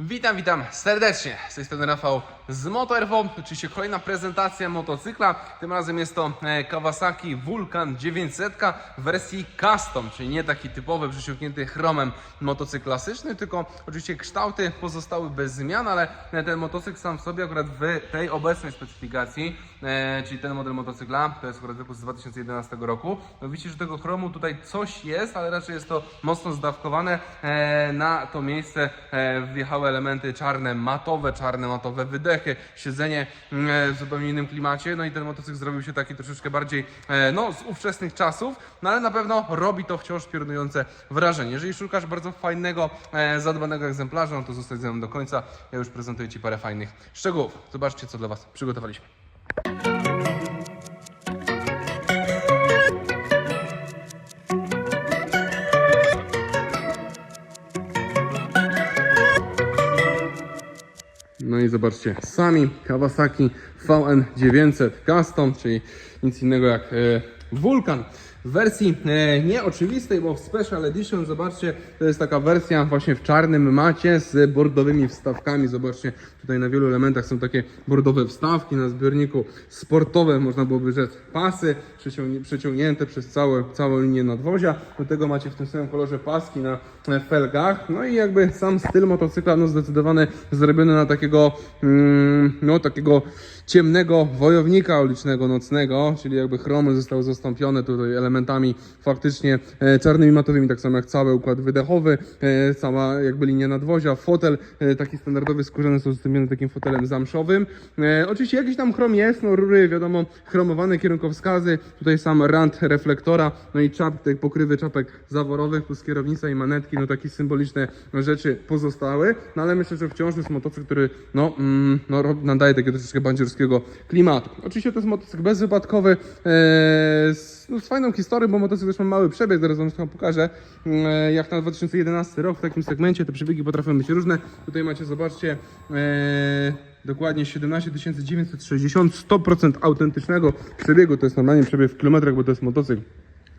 Witam, witam serdecznie. Z tej strony Rafał z MotoRFO. Oczywiście kolejna prezentacja motocykla. Tym razem jest to e, Kawasaki Vulcan 900 w wersji custom, czyli nie taki typowy, przyciągnięty chromem motocykl klasyczny, tylko oczywiście kształty pozostały bez zmian, ale ten motocykl sam w sobie akurat w tej obecnej specyfikacji, e, czyli ten model motocykla, to jest akurat wypust z 2011 roku, no widzicie, że tego chromu tutaj coś jest, ale raczej jest to mocno zdawkowane. E, na to miejsce e, elementy czarne, matowe, czarne, matowe wydechy, siedzenie mm, e, w zupełnie innym klimacie, no i ten motocykl zrobił się taki troszeczkę bardziej, e, no, z ówczesnych czasów, no ale na pewno robi to wciąż piorunujące wrażenie. Jeżeli szukasz bardzo fajnego, e, zadbanego egzemplarza, no to zostań ze mną do końca, ja już prezentuję Ci parę fajnych szczegółów. Zobaczcie, co dla Was przygotowaliśmy. No i zobaczcie, sami Kawasaki VN900 Custom, czyli nic innego jak e, Vulcan. W wersji e, nieoczywistej, bo w Special Edition, zobaczcie, to jest taka wersja właśnie w czarnym macie z bordowymi wstawkami. Zobaczcie, tutaj na wielu elementach są takie bordowe wstawki, na zbiorniku sportowe, można byłoby rzec pasy przeciągnięte przez całe, całą linię nadwozia. Do tego macie w tym samym kolorze paski na felgach. No i jakby sam styl motocykla, no zdecydowanie zrobiony na takiego, mm, no takiego ciemnego wojownika ulicznego, nocnego, czyli jakby chromy zostały zastąpione tutaj elementami faktycznie e, czarnymi matowymi, tak samo jak cały układ wydechowy, e, cała jakby linia nadwozia, fotel e, taki standardowy skórzany są zastąpiony takim fotelem zamszowym. E, oczywiście jakiś tam chrom jest, no rury wiadomo, chromowane kierunkowskazy, tutaj sam rand reflektora, no i czap, te pokrywy czapek zaworowych plus kierownica i manetki, no takie symboliczne rzeczy pozostały, no ale myślę, że wciąż jest motocykl, który no, mm, no nadaje takiego troszeczkę bandzierskiego klimatu. Oczywiście to jest motocykl bezwypadkowy, e, z fajną historią, bo motocykl też ma mały przebieg, zaraz wam to pokażę. E, jak na 2011 rok w takim segmencie, te przebiegi potrafią być różne. Tutaj macie, zobaczcie, e, dokładnie 17 960, 100% autentycznego przebiegu, to jest normalnie przebieg w kilometrach, bo to jest motocykl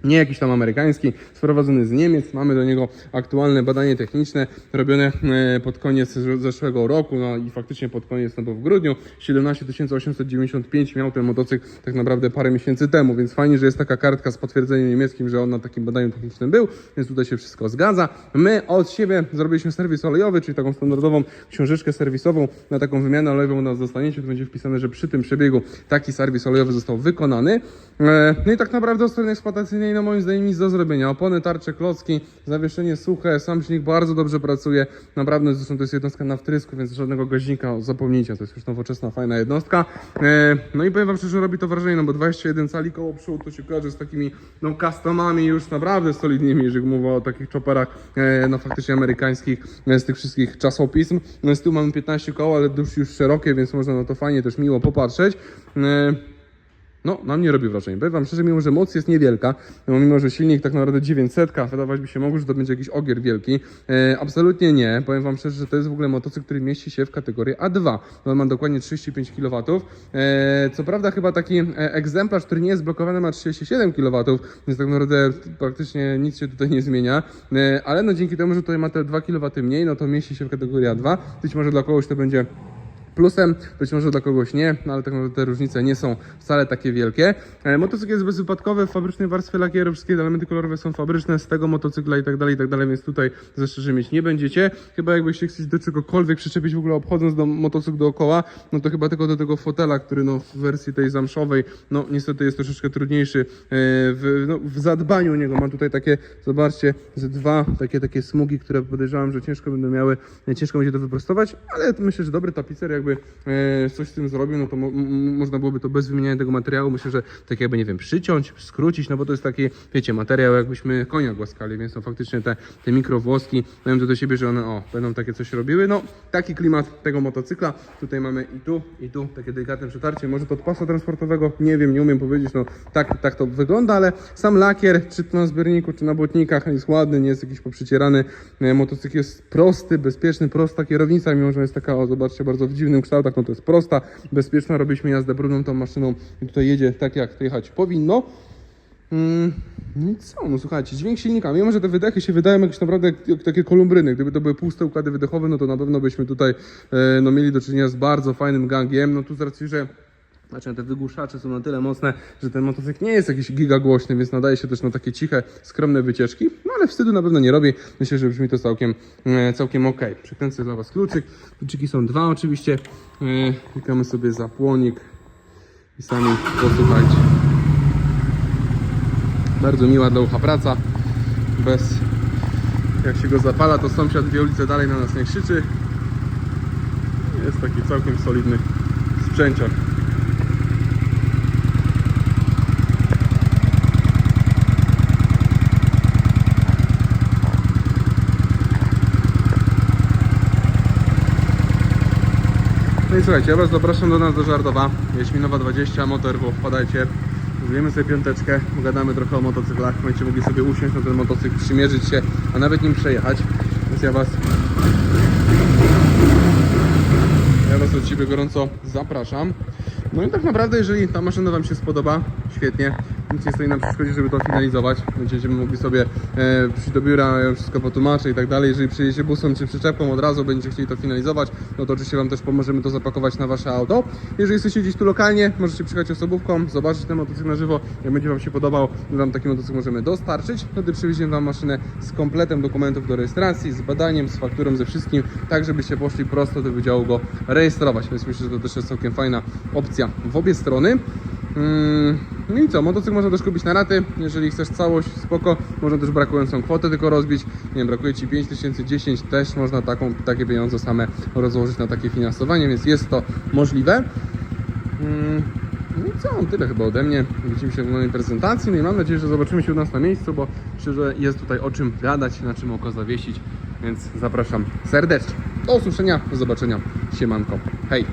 nie jakiś tam amerykański, sprowadzony z Niemiec. Mamy do niego aktualne badanie techniczne robione e, pod koniec zesz- zeszłego roku, no i faktycznie pod koniec, no bo w grudniu 17 895 miał ten motocykl tak naprawdę parę miesięcy temu, więc fajnie, że jest taka kartka z potwierdzeniem niemieckim, że on na takim badaniu technicznym był, więc tutaj się wszystko zgadza. My od siebie zrobiliśmy serwis olejowy, czyli taką standardową książeczkę serwisową na taką wymianę olejową u nas dostaniecie, tu będzie wpisane, że przy tym przebiegu taki serwis olejowy został wykonany. E, No i tak naprawdę od strony eksploatacyjnej, no moim zdaniem nic do zrobienia. Opony, tarcze, klocki, zawieszenie suche, sam silnik bardzo dobrze pracuje. Naprawdę, zresztą to jest jednostka na wtrysku, więc żadnego gaźnika zapomnijcie, to jest już nowoczesna, fajna jednostka. E, No i powiem wam szczerze, robi to wrażenie, no bo 21 cali koło przód, to się kojarzy z takimi, no customami już naprawdę solidnymi, jeżeli mówię o takich chopperach, e, no faktycznie amerykańskich, e, z tych wszystkich czasopism. No z tyłu mamy 15 koło, ale dość już szerokie, więc można na to fajnie też miło popatrzeć. No, na mnie robi wrażenie. Powiem wam szczerze, mimo że moc jest niewielka, no, mimo że silnik tak naprawdę 900, wydawać by się mogło, że to będzie jakiś ogier wielki. E, absolutnie nie. Powiem wam szczerze, że to jest w ogóle motocykl, który mieści się w kategorii A2. On ma dokładnie 35 kW. E, co prawda chyba taki e, egzemplarz, który nie jest blokowany ma 37 kW, więc tak naprawdę praktycznie nic się tutaj nie zmienia. E, ale no dzięki temu, że tutaj ma te 2 kW mniej, no to mieści się w kategorii A2. Być może dla kogoś to będzie plusem, być może dla kogoś nie, no ale tak naprawdę te różnice nie są wcale takie wielkie. E, motocykl jest bezwypadkowy, w fabrycznej warstwie lakieru, wszystkie elementy kolorowe są fabryczne z tego motocykla i tak dalej, i tak dalej, więc tutaj zastrzeżeń mieć nie będziecie. Chyba jakbyście chcieli do czegokolwiek przyczepić w ogóle obchodząc do motocykl dookoła, no to chyba tylko do tego fotela, który no w wersji tej zamszowej, no niestety jest troszeczkę trudniejszy e, w, no, w zadbaniu o niego. Mam tutaj takie, zobaczcie, ze dwa takie, takie smugi, które podejrzewam, że ciężko będą miały, e, ciężko będzie to wyprostować, ale myślę, że dobry tapicer jakby e, coś z tym zrobił, no to mo, można byłoby to bez wymieniania tego materiału, myślę, że tak jakby, nie wiem, przyciąć, skrócić, no bo to jest taki, wiecie, materiał jakbyśmy konia głaskali, więc to faktycznie te, te mikrowłoski. Mają to do siebie, że one, o, będą takie coś robiły, no taki klimat tego motocykla, tutaj mamy i tu, i tu, takie delikatne przetarcie, może to od pasa transportowego, nie wiem, nie umiem powiedzieć, no tak, tak to wygląda, ale sam lakier, czy to na zbiorniku, czy na błotnikach jest ładny, nie jest jakiś poprzycierany, E, motocykl jest prosty, bezpieczny, prosta kierownica, mimo że jest taka, o zobaczcie, bardzo w dziwnym kształtach, no to jest prosta, bezpieczna, robiliśmy jazdę brudną tą maszyną i tutaj jedzie tak jak jechać powinno. Mm, no i co, no słuchajcie, dźwięk silnika, mimo że te wydechy się wydają jakieś naprawdę jak, jak takie kolumbryny, gdyby to były puste układy wydechowe, no to na pewno byśmy tutaj e, no, mieli do czynienia z bardzo fajnym gangiem, no tu z racji, że znaczy te wygłuszacze są na tyle mocne, że ten motocykl nie jest jakiś gigagłośny, więc nadaje się też na takie ciche, skromne wycieczki, no ale wstydu na pewno nie robi. Myślę, że brzmi to całkiem, e, całkiem ok. Przekręcę dla Was kluczyk. Kluczyki są dwa oczywiście. E, klikamy sobie zapłonik i sami posłuchajcie. Bardzo miła dla ucha praca. Bez jak się go zapala, to sąsiad dwie ulice dalej na nas nie krzyczy. Jest taki całkiem solidny sprzęciak. No i słuchajcie, ja Was zapraszam do nas do Żardowa. Jaśminowa 20, Motorwo, wpadajcie. Zrobimy sobie piąteczkę, pogadamy trochę o motocyklach. Będziecie mogli sobie usiąść na ten motocykl, przymierzyć się, a nawet nim przejechać. Więc ja Was ja Was od Ciebie gorąco zapraszam. No i tak naprawdę, jeżeli ta maszyna Wam się spodoba, świetnie. Nic nie stoi na przeszkodzie, żeby to finalizować. Będziemy mogli sobie e, przyjść do biura, ja wszystko potłumaczę i tak dalej. Jeżeli przyjedziecie busem czy przyczepką od razu, będziecie chcieli to finalizować, no to oczywiście Wam też pomożemy to zapakować na Wasze auto. Jeżeli jesteście gdzieś tu lokalnie, możecie przyjechać osobówką, zobaczyć ten motocykl na żywo. Jak będzie Wam się podobał, my Wam taki motocykl możemy dostarczyć. Wtedy przywieziemy Wam maszynę z kompletem dokumentów do rejestracji, z badaniem, z fakturą, ze wszystkim, tak żebyście poszli prosto do wydziału go rejestrować. Więc myślę, że to też jest całkiem fajna opcja w obie strony. Mm, No i co, motocykl można też kupić na raty, jeżeli chcesz całość, spoko, można też brakującą kwotę tylko rozbić, nie wiem, brakuje Ci 5000, 10, też można taką, takie pieniądze same rozłożyć na takie finansowanie, więc jest to możliwe. Mm, No i co, tyle chyba ode mnie. Widzimy się w nowej prezentacji, no i mam nadzieję, że zobaczymy się u nas na miejscu, bo szczerze jest tutaj o czym gadać, na czym oko zawiesić, więc zapraszam serdecznie. Do usłyszenia, do zobaczenia, siemanko, hej!